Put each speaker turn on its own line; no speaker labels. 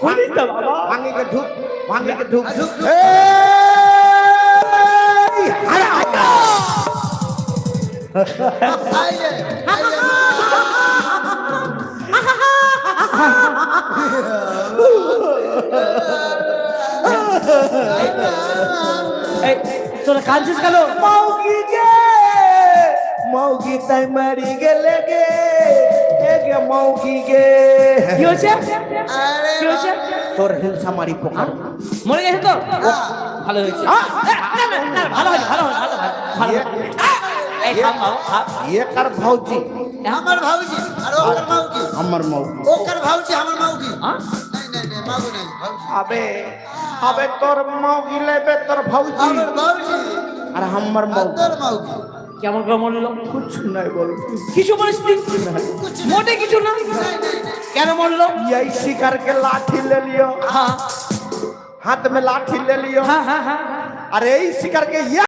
খুলি বাবা।
ভাঙি ঢুক ভাঙি
কে ঢুক
আরে তোরা কাঁদছিস কেন?
মাউগি গে মাউগি তাই মারি গেলে গে গে মাউগি গে
কি হয়েছে?
আরে
কি হয়েছে
তোর হিংসা মারি পোকার
মরে গেছে তো ভালো হয়েছে
হ্যাঁ?
এ, না, না, না, ভালো হয়েছে ভালো হয়েছে ভালো হয়েছে, ভালো হয়েছে। এই থাম বাবু, থাম।
ये कर भौजी
আমার ভাউজি আর ওকার মাউকি
हमर मौगी
ওকার ভাউজি আমার মাউকি
হ্যাঁ?
নাই নাই নাই মাউকি নাই ভাউজি
अबे अबे तोर मौगी लेबे तोर भौजी
আমার ভাউজি
और हमर मौगी
তোর মাউকি
কেমন করে মরলো
कुछ नहीं बोल
কিছু বলিস নি? মোটে কিছু না কেন মরলো
यही शिकार के लाठी ले लियो
হ্যাঁ
हाथ में लाठी ले लियो
হ্যাঁ হ্যাঁ হ্যাঁ
अरे यही शिकार के ये